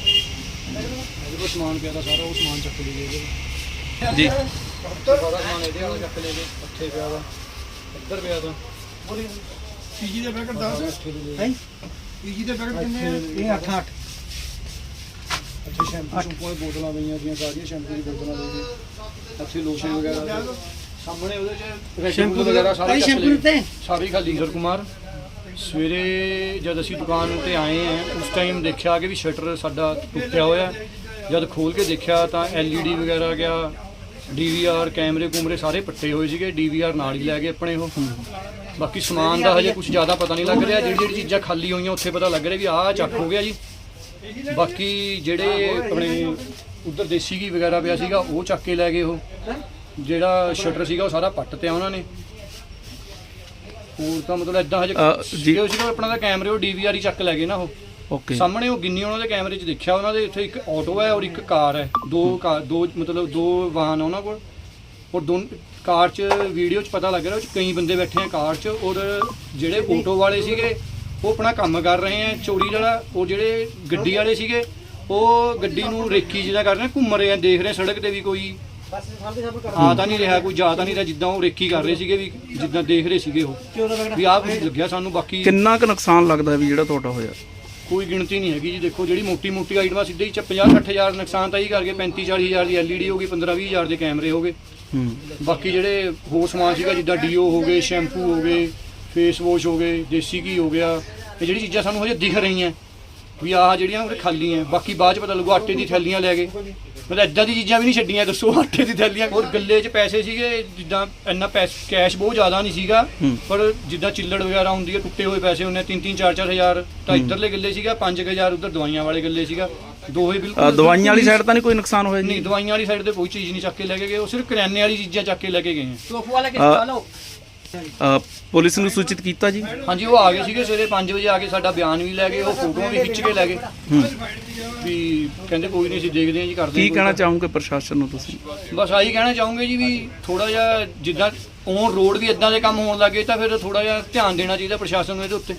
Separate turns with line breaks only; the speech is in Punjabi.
ਇਹਦੇ ਕੋਲ ਸਮਾਨ ਪਿਆ ਤਾਂ ਸਾਰਾ ਉਹ ਸਮਾਨ ਚੱਕ ਲਈ ਇਹਦੇ
ਜੀ।
ਸਾਰਾ ਸਮਾਨ ਇਹਦੇ ਵਾਲਾ ਚੱਕ ਲੈ ਇੱਥੇ ਪਿਆ ਵਾ ਇੱਧਰ ਪਿਆ ਤਾਂ
ਪੀਜੀ ਦੇ ਪੈਕਟ ਦੱਸ
ਇੱਥੇ ਦੇ
ਹੈ ਪੀਜੀ ਦੇ ਪੈਕਟ ਕਿੰਨੇ ਇਹ 8 8
ਇੱਥੇ ਸ਼ੈਂਪੂ ਸ਼ੈਂਪੂ ਬੋਤਲਾਂ ਪਈਆਂ ਸੀਆਂ ਸਾਰੀਆਂ ਸ਼ੈਂਪੂ ਦੀ ਬੋਤਲਾਂ ਪਈਆਂ ਇੱਥੇ ਲੋਸ਼ਨ ਵਗੈਰਾ ਸਾਹਮਣੇ ਉਹਦੇ ਚ ਸ਼ੈਂਪੂ ਵਗੈਰਾ ਸਾਰਾ
ਸ਼ੈਂਪੂ। ਦਿੱਤੇ?
ਸਾਰੀ ਖਾਲੀ ਸਰ ਕੁਮਾਰ। ਸਵੇਰੇ ਜਦ ਅਸੀਂ ਦੁਕਾਨ ਤੇ ਆਏ ਆ ਉਸ ਟਾਈਮ ਦੇਖਿਆ ਕਿ ਵੀ ਸ਼ਟਰ ਸਾਡਾ ਟੁੱਟਿਆ ਹੋਇਆ ਜਦ ਖੋਲ ਕੇ ਦੇਖਿਆ ਤਾਂ LED ਵਗੈਰਾ ਗਿਆ DVR ਕੈਮਰੇ ਕੁਮਰੇ ਸਾਰੇ ਪੱਟੇ ਹੋਏ ਸੀਗੇ। DVR ਨਾਲ ਹੀ ਲੈ ਗਏ ਆਪਣੇ ਉਹ। ਬਾਕੀ ਸਮਾਨ ਦਾ ਹਜੇ ਕੁਝ ਜ਼ਿਆਦਾ ਪਤਾ ਨਹੀਂ ਲੱਗ ਰਿਹਾ। ਜਿਹੜੀ ਜਿਹੜੀ ਚੀਜ਼ਾਂ ਖਾਲੀ ਹੋਈਆਂ ਉੱਥੇ ਪਤਾ ਲੱਗ ਰਿਹਾ ਵੀ ਆਹ ਚੱਕ ਹੋ ਗਿਆ ਜੀ। ਬਾਕੀ ਜਿਹੜੇ ਆਪਣੇ ਉਧਰ ਦੇਸੀ ਘੀ ਵਗੈਰਾ ਪਿਆ ਸੀਗਾ ਉਹ ਚੱਕ ਕੇ ਲੈ ਗਏ ਉਹ। ਜਿਹੜਾ ਸ਼ਟਰ ਸੀਗਾ ਉਹ ਸਾਰਾ ਪੱਟ ਤਿਆ ਉਹਨਾਂ ਨੇ। ਹੋਰ ਤਾਂ ਮਤਲਬ ਇਦਾਂ ਹਜੇ
ਅ, ਜੀ।
ਉਹ ਸੀਗਾ ਆਪਣਾ ਦਾ ਕੈਮਰੇ ਉਹ ਡੀਵੀਆਰ ਹੀ ਚੱਕ ਲੈ ਗਏ ਨਾ ਉਹ।
ਓਕੇ।
ਸਾਹਮਣੇ ਉਹ ਗਿੰਨੀ ਉਹਨਾਂ ਦੇ ਕੈਮਰੇ 'ਚ ਦੇਖਿਆ ਉਹਨਾਂ ਦੇ ਇੱਥੇ ਇੱਕ ਆਟੋ ਹੈ ਔਰ ਇੱਕ ਕਾਰ ਹੈ। ਦੋ ਕਾਰ ਦੋ ਮਤਲਬ ਦੋ ਵਾਹਨ ਆ ਉਹਨਾਂ ਕੋਲ। ਔਰ ਦੋ ਕਾਰ 'ਚ ਵੀਡੀਓ 'ਚ ਪਤਾ ਲੱਗ ਰਿਹਾ ਉਹ 'ਚ ਕਈ ਬੰਦੇ ਬੈਠੇ ਆ ਕਾਰ 'ਚ ਔਰ ਜਿਹੜੇ ਆਟੋ ਵਾਲੇ ਸੀਗੇ ਉਹ ਆਪਣਾ ਕੰਮ ਕਰ ਰਹੇ ਆ। ਚੋਰੀ ਵਾਲਾ ਉਹ ਜਿਹੜੇ ਗੱਡੀ ਵਾਲੇ ਸੀਗੇ ਉਹ ਗੱਡੀ ਨੂੰ ਰੇਕੀ ਜਿਹੜਾ ਕਰ ਰਹੇ ਆ, ਘੁੰਮ ਰਹੇ ਆ ਦੇਖ ਰਹੇ ਆ ਸੜਕ ਤੇ ਵੀ ਕੋਈ ਆ ਤਾਂ ਨਹੀਂ ਰਿਹਾ ਕੋਈ ਜਾ ਤਾਂ ਨਹੀਂ ਰਿਹਾ ਜਿੱਦਾਂ ਉਹ ਰੇਕੀ ਕਰ ਰਹੇ ਸੀਗੇ ਵੀ ਜਿੱਦਾਂ ਦੇਖ ਰਹੇ ਸੀਗੇ ਉਹ। ਵੀ ਆਹ ਕੁਝ ਲੱਗਿਆ ਸਾਨੂੰ ਬਾਕੀ
ਕਿੰਨਾ ਕੁ ਨੁਕਸਾਨ ਲੱਗਦਾ ਵੀ ਜਿਹੜਾ ਤੁਹਾਡਾ ਹੋਇਆ?
ਕੋਈ ਗਿਣਤੀ ਨਹੀਂ ਹੈਗੀ ਜੀ ਦੇਖੋ ਜਿਹੜੀ ਮੋਟੀ ਮੋਟੀ ਆਈਟਮਾਂ ਸਿੱਧੇ ਹੀ 50 ਹਜ਼ਾਰ ਨੁਕਸਾਨ ਤਾਂ ਹੀ ਕਰ ਗਏ 35 40 ਹਜ਼ਾਰ ਦੀ ਐਲਈਡੀ ਹੋ ਗਈ 15 20 ਹਜ਼ਾਰ ਦੇ ਕੈਮਰੇ ਹੋ ਗਏ। ਬਾਕੀ ਜਿਹੜੇ ਹੋਰ ਸਮਾਨ ਸੀਗਾ ਜਿੱਦਾਂ ਡੀਓ ਹੋ ਗਏ ਸ਼ੈਂਪੂ ਹੋ ਗਏ ਫੇਸ ਵਾਸ਼ ਹੋ ਗਏ ਦੇਸੀ ਘੀ ਹੋ ਗਿਆ ਇਹ ਜਿਹੜੀ ਚੀਜ਼ਾਂ ਸਾਨੂੰ ਹਜੇ ਦਿਖ ਰਹੀਆਂ ਵੀ ਆਹ ਜਿਹੜੀਆਂ ਖਾਲੀ ਹੈ ਬਾਕੀ ਬਾਅਦ ਚ ਪਤਾ ਲੱਗੂ ਆਟੇ ਦੀ ਥੈਲੀਆਂ ਲੈ ਗਏ। ਮਤਲਬ ਇਦਾਂ ਦੀ ਚੀਜ਼ਾਂ ਵੀ ਨਹੀਂ ਛੱਡੀਆਂ ਦੱਸੋ ਆਟੇ ਦੀ ਥੈਲੀਆਂ ਹੋਰ ਗੱਲੇ 'ਚ ਪੈਸੇ ਸੀਗੇ ਜਿੱਦਾਂ ਇੰਨਾ ਪੈਸ ਕੈਸ਼ ਬਹੁਤ ਜ਼ਿਆਦਾ ਨਹੀਂ ਸੀਗਾ। ਪਰ ਜਿੱਦਾਂ ਚਿੱਲੜ ਵਗੈਰਾ ਹੁੰਦੀ ਹੈ ਟੁੱਟੇ ਹੋਏ ਪੈਸੇ ਹੁੰਦੇ 3 3 4 4 ਹਜ਼ਾਰ ਤਾਂ ਇੱਧਰਲੇ ਗੱਲੇ ਸੀਗਾ 5000 ਉਧਰ ਦਵਾਈਆਂ ਵਾਲੇ ਗੱਲੇ ਸੀਗਾ। ਦੋਹੇ ਬਿਲਕੁਲ
ਦਵਾਈਆਂ ਵਾਲੀ ਸਾਈਡ ਤਾਂ ਨਹੀਂ ਕੋਈ ਨੁਕਸਾਨ ਹੋਇਆ
ਨਹੀਂ ਦਵਾਈਆਂ ਵਾਲੀ ਸਾਈਡ ਤੇ ਕੋਈ ਚੀਜ਼ ਨਹੀਂ ਚੱਕ ਕੇ ਲੈ ਕੇ ਗਏ ਉਹ ਸਿਰਫ ਕਰਿਆਨੇ ਵਾਲੀ ਚੀਜ਼ਾਂ ਚੱਕ ਕੇ ਲੈ ਕੇ ਗਏ
ਟੋਫੂ ਵਾਲਾ ਕਿਸ ਲਓ?
ਅ, ਪੁਲਿਸ ਨੂੰ ਸੂਚਿਤ ਕੀਤਾ ਜੀ?
ਹਾਂਜੀ ਉਹ ਆ ਗਏ ਸੀਗੇ ਸਵੇਰੇ 5 ਵਜੇ ਆ ਕੇ ਸਾਡਾ ਬਿਆਨ ਵੀ ਲੈ ਗਏ ਉਹ ਫੋਟੋਆਂ ਵੀ ਖਿੱਚ ਕੇ ਲੈ ਗਏ। ਵੀ ਕਹਿੰਦੇ ਕੋਈ ਨਹੀਂ ਅਸੀਂ ਦੇਖਦੇ ਹਾਂ ਜੀ ਕਰਦੇ
ਕੀ
ਹਾਂ
ਕਹਿਣਾ ਚਾਹੋਗੇ ਪ੍ਰਸ਼ਾਸਨ ਨੂੰ ਤੁਸੀਂ?
ਬਸ ਆਹੀ ਕਹਿਣਾ ਚਾਹੂੰਗੇ ਜੀ ਵੀ ਥੋੜਾ ਜਿਹਾ ਜਿੱਦਾਂ ਔਨ ਰੋਡ ਵੀ ਇਦਾਂ ਦੇ ਕੰਮ ਹੋਣ ਲੱਗੇ ਤਾਂ ਫਿਰ ਥੋੜਾ ਜਿਹਾ ਧਿਆਨ ਦੇਣਾ ਚਾਹੀਦਾ ਪ੍ਰਸ਼ਾਸਨ ਨੂੰ ਇਹਦੇ ਉੱਤੇ।